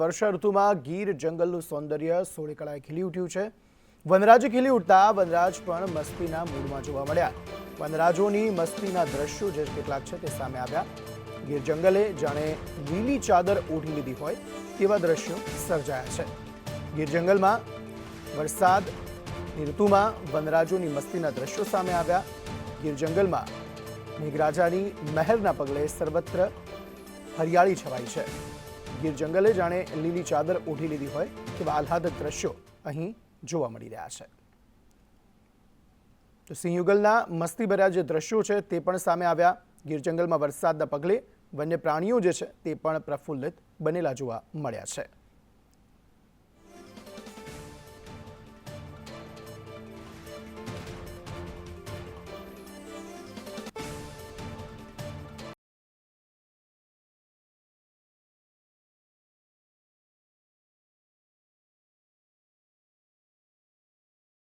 વર્ષા ઋતુમાં ગીર જંગલનું સૌંદર્ય સોળેકળાએ ખીલી ઉઠ્યું છે. વનરાજ ખીલી ઉઠતા વનરાજ પણ મસ્તીના મૂડમાં જોવા મળ્યા. વનરાજોની મસ્તીના દ્રશ્યો જે કેટલાક છે તે સામે આવ્યા. ગીર જંગલે જાણે લીલી ચાદર ઓઢી લીધી હોય તેવા દ્રશ્યો સર્જાયા છે. ગીર જંગલમાં વરસાદ ઋતુમાં વનરાજોની મસ્તીના દ્રશ્યો સામે આવ્યા. ગીર જંગલમાં મેઘરાજાની મહેરના પગલે સર્વત્ર હરિયાળી છવાઈ છે. ગીર જંગલે જાણે લીલી ચાદર ઓઢી લીધી હોય તેવા આહલાદક દ્રશ્યો અહીં જોવા મળી રહ્યા છે. તો સિંહયુગલના મસ્તીભર્યા જે દ્રશ્યો છે તે પણ સામે આવ્યા. ગીર જંગલમાં વરસાદના પગલે વન્ય પ્રાણીઓ જે છે તે પણ પ્રફુલ્લિત બનેલા જોવા મળ્યા છે.